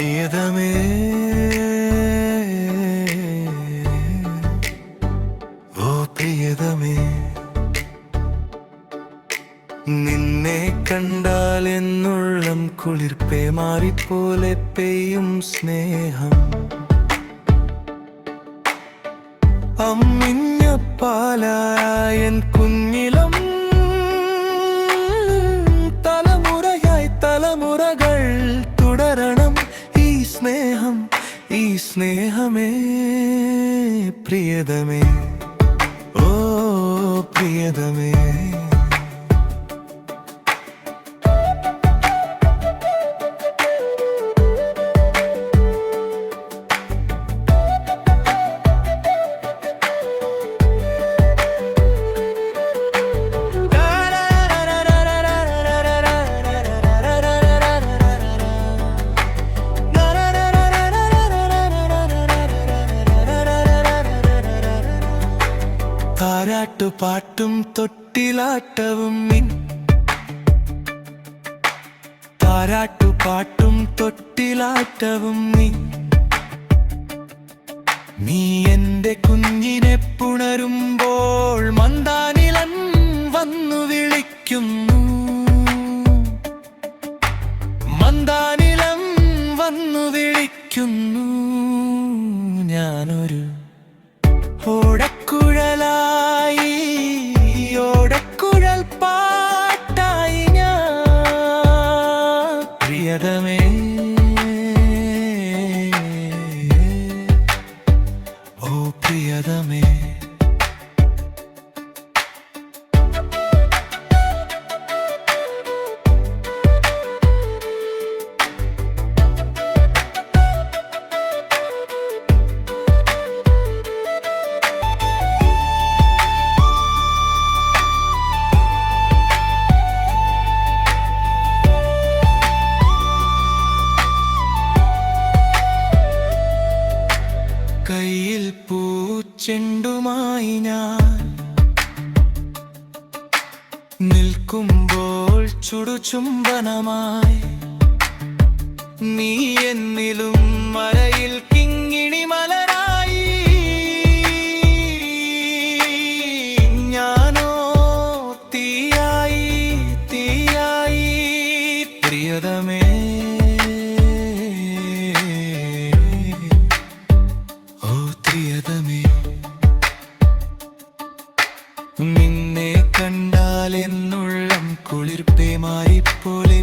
പ്രിയതമേ ഓ പ്രിയതമേ നിന്നെ കണ്ടാൽ എന്നുള്ളം കുളിർപ്പേ മാറിപ്പോലെ പെയ്യും സ്നേഹം. അമ്മിഞ്ഞപ്പാലായൻ കുഞ്ഞിലം. തലമുറയായി തലമുറകൾ തുടരണം. സ്നേഹം ഈ സ്നേഹമേ പ്രിയതമേ. ഓ പ്രിയതമേ. താരാട്ടുപാട്ടും തൊട്ടിലാട്ടവും നിൻ. താരാട്ടുപാട്ടും തൊട്ടിലാട്ടവും നീ. നീ എന്റെ കുഞ്ഞിനെ പുണരുമ്പോൾ മന്ദാനിലൻ വന്നു വിളിക്കുന്നു. മന്ദാനിലം വന്നു വിളിക്കുന്നു. ഞാനൊരു ഓടക്കുഴലായി ഓ പ്രിയതമേ പൂച്ചെണ്ടുമായി ഞാൻ നിൽക്കുമ്പോൾ ചുടുചുംബനമായി നീ എന്നിലും മരയിൽ എന്നുള്ളം കുളിർപ്പേ മാറിപ്പോലെ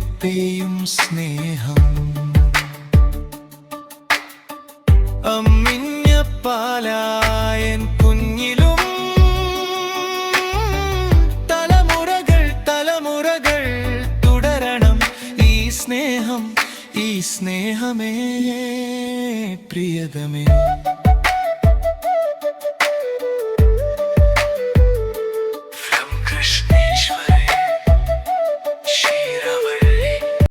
സ്നേഹം. അമ്മിഞ്ഞ പാലായൻ കുഞ്ഞിലും തലമുറകൾ തലമുറകൾ തുടരണം ഈ സ്നേഹം ഈ സ്നേഹമേ പ്രിയതമേ.